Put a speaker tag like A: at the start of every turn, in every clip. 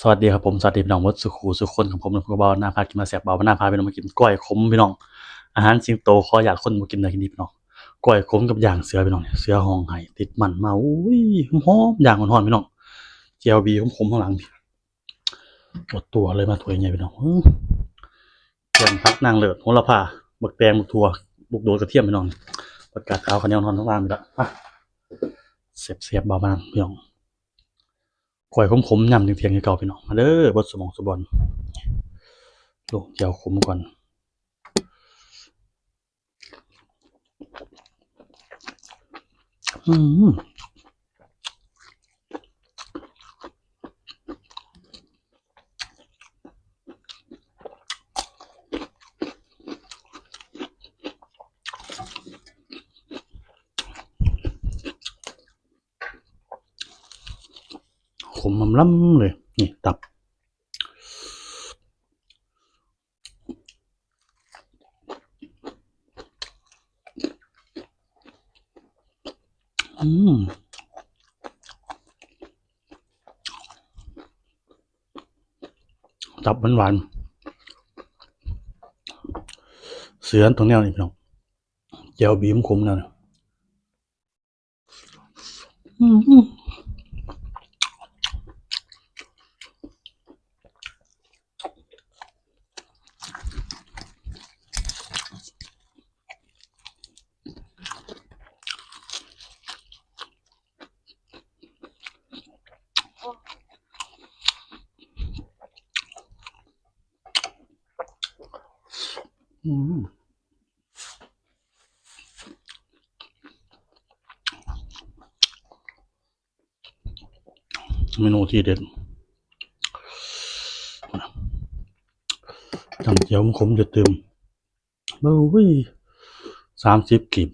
A: สวัสดีครับผมสวัสดีพี่น้องวัดสุขูสุขคนของผมนพกบาลหน้าพากินมาแสบเบาหน้าพาพี่น้องมากินก้อยขมพี่น้องอาหารสิงโตขออยากคนมากินได้กินดีพี่น้องก้อยขมกับย่างเสือพี่น้องเสือห้องไห้ติดมันมาอุ้ยหอมย่างหอนๆพี่น้องเจียวบีขมๆข้างหลังพี่หมดตัวเลยมาถวยใหญ่พี่น้องเตรียมพักนางเลิศโหระพาบักแตงบักถั่วบุกโดดกระเทียมพี่น้องประกาศขาวขาวเหนียวนอนทั้งล่างพี่ละมาเสียบเสียบเบาบางพี่น้อง ข่อยขมขมๆยำเทียงๆให้เก่าพี่น้องมาเด้อบดสมองสบอนลงเจียวขมก่อนอืม ขมมำล้ำเลย นี่ตับ อืมตับหวานหวานๆเสือตรงแนวนี่พี่น้องเจียวบีมขมแล้วเนี่ยอืม อืมเมนูที่เด็ดจำเจียวมันขมจะเติมเบอร์วี่สามสิบกีบ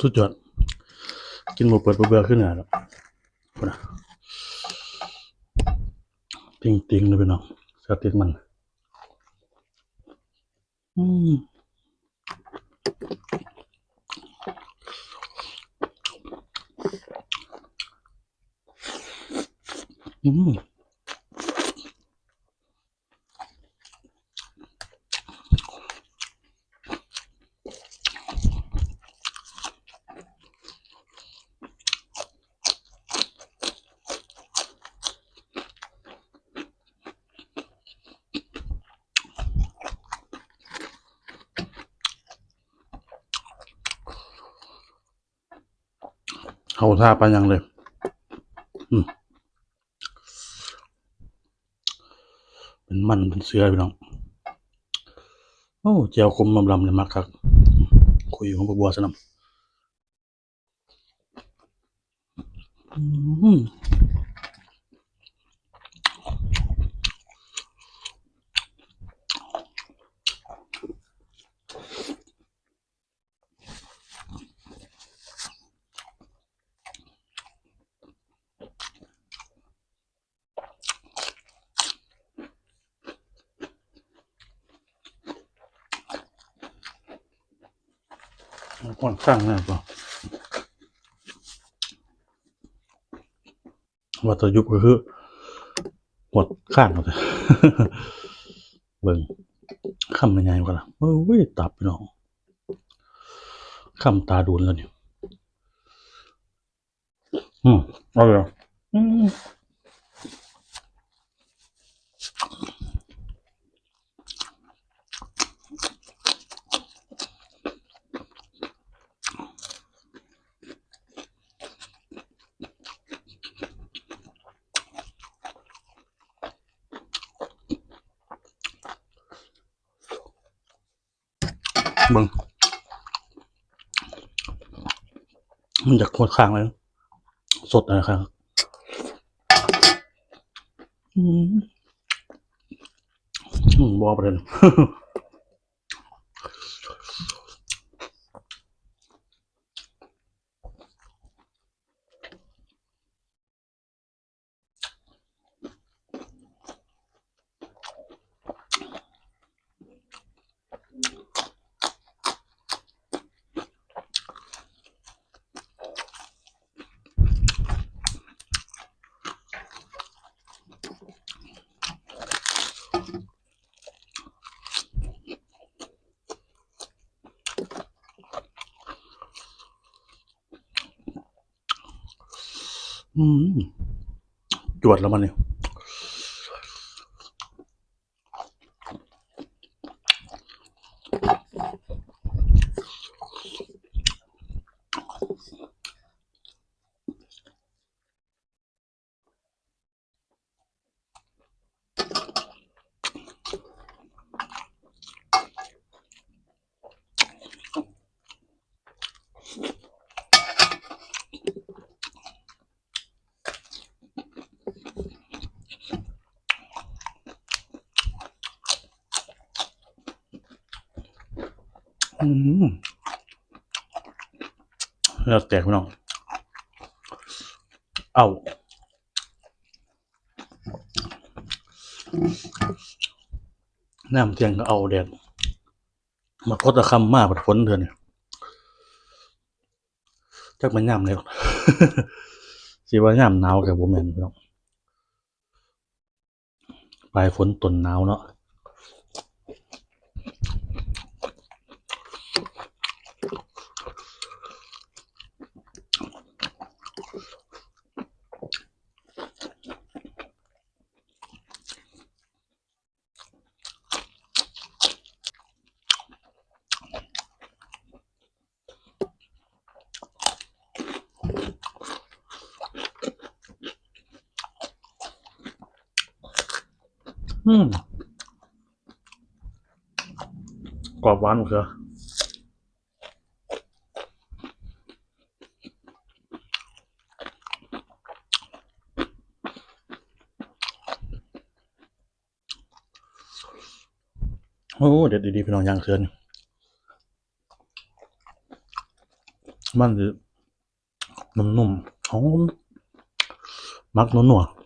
A: สุดยอด กินหมูเปิดเบื่อขึ้นหนือแล้วนะติงติงเลยพี่น้องเสือติดมัน อืมอืม เขาท่าไปยังเลย อืมเป็นมันเป็นเสือพี่น้องโอ้เจียวคมลำลำเลยมากครับ คุยของบัวสนำอืม ค่อนข้างนะป่ะวัตยุบก็คือหมดข้างเลยเบิ่งคำยังไงวะล่ะเอ้ยตับพี่น้องคำตาดูนแล้วเนี่ยอืมเอาเลยอืม เบิ้งมันจะโคตรค้างเลย สดนะครับอืมบอกประเด็น จวดแล้วมันเนี่ย อืมแล้วแตกพี่น้อง เอาน้ำเทียงก็เอาแดดมาพดตะคำมากกว่าฝนเถอะเนี่ยจักมันย่ำเลยสิว่าย่ำหนาวกับผมแม่นพี่น้องปลายฝนตนหนาวเนาะ อืมกรอบหวานเหรอโอ้เด็ดดีๆพี่น้องย่างเสือนมันคือนุ่มๆหอมมักนัวๆ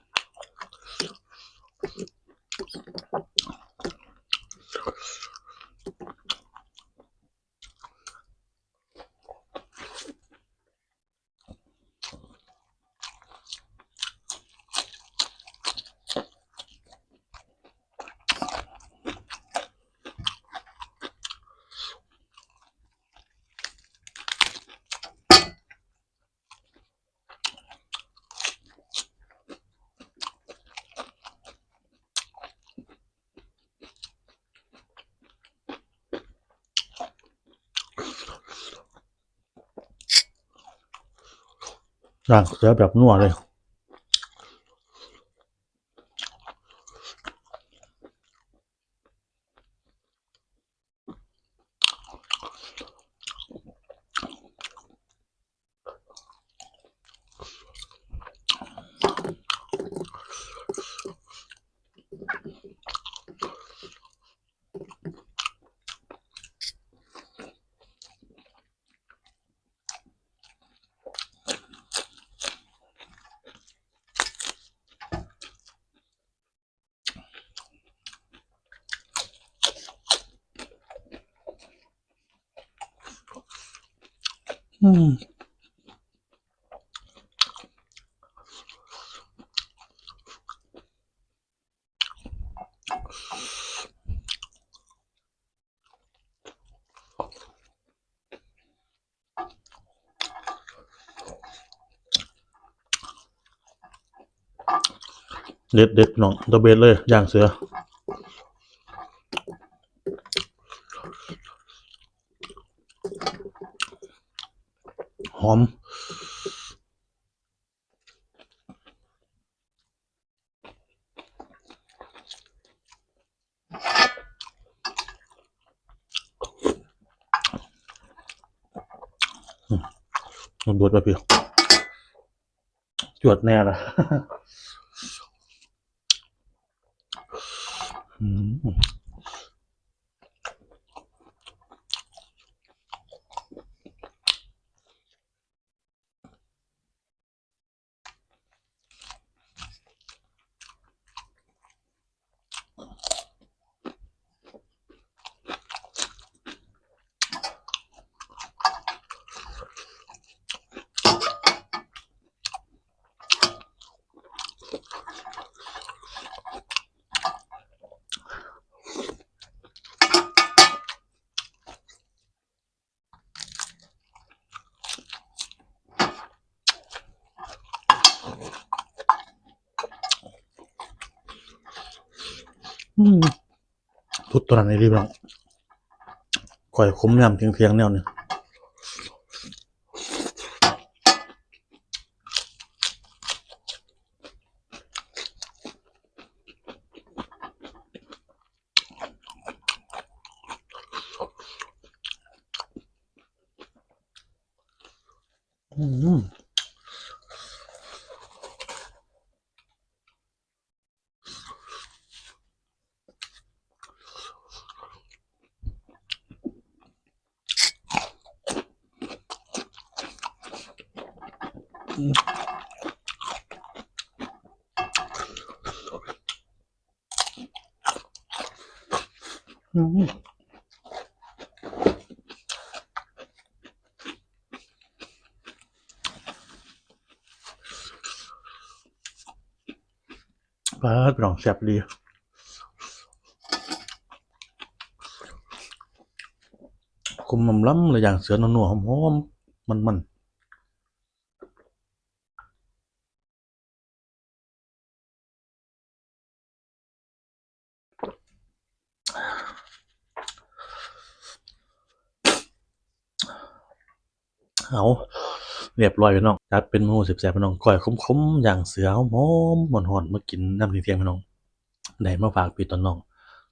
A: ร่างเสือแบบนัวเลย อืมเด็ดเด็ดน้องตะเบ็ดเลยย่างเสือ หอมมันบดไปพี่จวดแน่ละอืม ทุดตัวนั้นเลยดีพี่น้องก่อยขมยำเทียงเทียงๆแนวเนี่ยอืม อืมปลาพี่องแซ่บดีคุมมันล้ำเลยอย่างเสือนัวๆหอมๆมันๆ เอาเรียบร้อยพี่น้องจัดเป็นหมูสิบแซ่บพี่น้องก้อยขมๆอย่างเสือหอมๆหอนมากินน้ำเที่ยงพี่น้องได้มาฝากพี่ตอนน้อง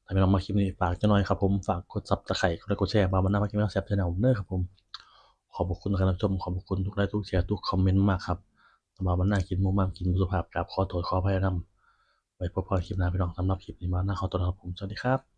A: ถ้าพี่น้องมาคลิปนี้ฝากจักหน่อยครับผมฝากกด Subscribe กดไลค์กดแชร์มาบรรณามากินแซ่บชนแนลเด้อครับผมขอบคุณนะครับท่านผู้ชมขอบคุณทุกไลค์ทุกแชร์ทุกคอมเมนต์มากครับสำหรับวันหน้ากินมูมามกินมูสุภาพกราบขอโทษขออภัยนำไว้พบกันคลิปหน้าพี่น้องสำหรับคลิปนี้มาหน้าขอตัวครับผมสวัสดีครับ